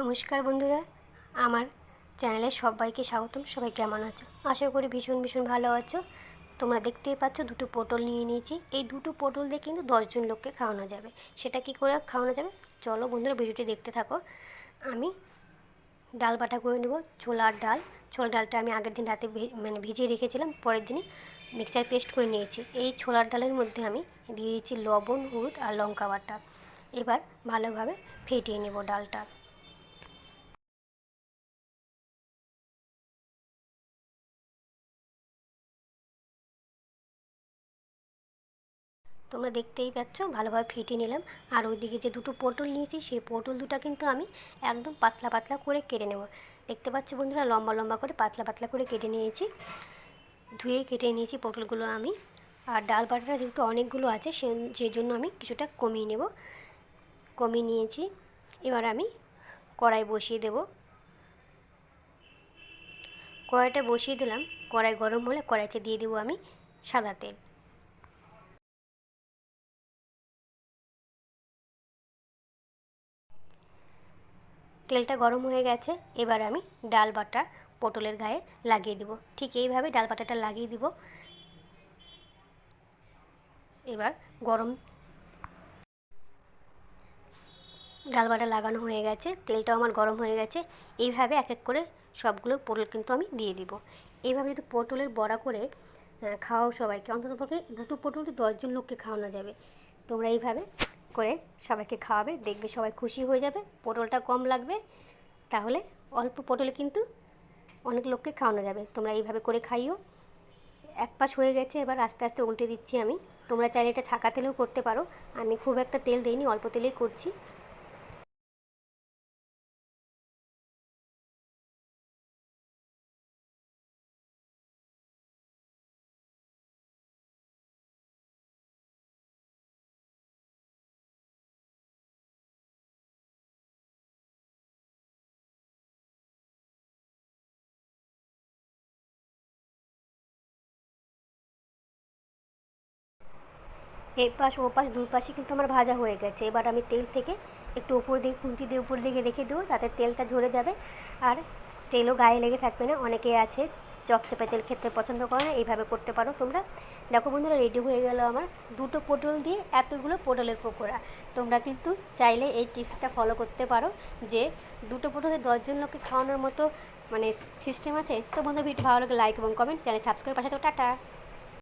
নমস্কার বন্ধুরা, আমার চ্যানেলে সবাইকে স্বাগতম, সবাই কেমন আছো? আশা করি ভীষণ ভীষণ ভালো আছো। তোমরা দেখতেই পাচ্ছ, দুটো পটল নিয়ে নিয়েছি। এই দুটো পটল দিয়ে কিন্তু দশজন লোককে খাওয়ানো যাবে। সেটা কি করে খাওয়ানো যাবে? চলো বন্ধুরা, ভিডিওটি দেখতে থাকো। আমি ডাল বাটা করে নেব, ছোলার ডাল। ছোলার ডালটা আমি আগের দিন রাতে মানে ভিজিয়ে রেখেছিলাম, পরের দিনই মিক্সার পেস্ট করে নিয়েছি। এই ছোলার ডালের মধ্যে আমি দিয়ে দিয়েছি লবণ, হলুদ আর লঙ্কা বাটা। এবার ভালোভাবে ফেটিয়ে নেব ডালটা। তোমরা দেখতেই পাচ্ছ, ভালোভাবে ফেটিয়ে নিলাম। আর ওইদিকে যে দুটো পটল নিয়েছি, সেই পটল দুটো কিন্তু আমি একদম পাতলা পাতলা করে কেটে নেব। দেখতে পাচ্ছ বন্ধুরা, লম্বা লম্বা করে পাতলা পাতলা করে কেটে নিয়েছি। ধুয়ে কেটে নিয়েছি পটলগুলো আমি। আর ডাল বাটাটা যেহেতু অনেকগুলো আছে, সে, সেই জন্য আমি কিছুটা কমিয়ে নেব। কমিয়ে নিয়েছি। এবার আমি কড়াই বসিয়ে দেব। কড়াইটা বসিয়ে দিলাম। কড়াই গরম হলে কড়াইতে দিয়ে দেবো আমি সাদা তেল। তেলটা গরম হয়ে গেছে, এবার আমি ডাল বাটা পটলের গায়ে লাগিয়ে দিব। ঠিক এইভাবে ডাল বাটাটা লাগিয়ে দিব। এবার গরম ডাল বাটা লাগানো হয়ে গেছে, তেলটাও আমার গরম হয়ে গেছে। এইভাবে এক এক করে সবগুলো পটল কিন্তু আমি দিয়ে দিব। এইভাবে যদি পটলের বড়া করে খাওয়াও সবাইকে অন্ততপক্ষে দুটো পটল দশজন লোককে খাওয়ানো যাবে। তোমরা এইভাবে করে সবাইকে খাওয়াবে, দেখবে সবাই খুশি হয়ে যাবে, পটলটা কম লাগবে, তাহলে অল্প পটলে কিন্তু অনেক লোককে খাওয়ানো যাবে। তোমরা এইভাবে করে খাইও। এক পাশ হয়ে গেছে, এবার আস্তে আস্তে উল্টে দিচ্ছি আমি। তোমরা চাইলে এটা ছাকা তেলেও করতে পারো। আমি খুব একটা তেল দিইনি, অল্প তেলেই করছি। এই পাশ, ও পাশ, দুই পাশে কিন্তু আমার ভাজা হয়ে গেছে। এবার আমি তেল থেকে একটু উপর দিকে খুন্তি দিয়ে উপর দিকে রেখে দেবো তাতে তেলটা ঝরে যাবে। আর তেলও গায়ে লেগে থাকবে না, অনেকে আছে চপচপে তেল খেতে পছন্দ করে না, এইভাবে করতে পারো তোমরা। দেখো বন্ধুরা রেডি হয়ে গেল আমার দুটো পটল দিয়ে এতগুলো পটলের পকোড়া। তোমরা কিন্তু চাইলে এই টিপসটা ফলো করতে পারো, যে দুটো পটলে দশজন লোককে খাওয়ানোর মতো মানে সিস্টেম আছে। তো বন্ধু ভিডিও ভালো লাগে লাইক এবং কমেন্ট চ্যানেল সাবস্ক্রাইব পাশে তো টাটা।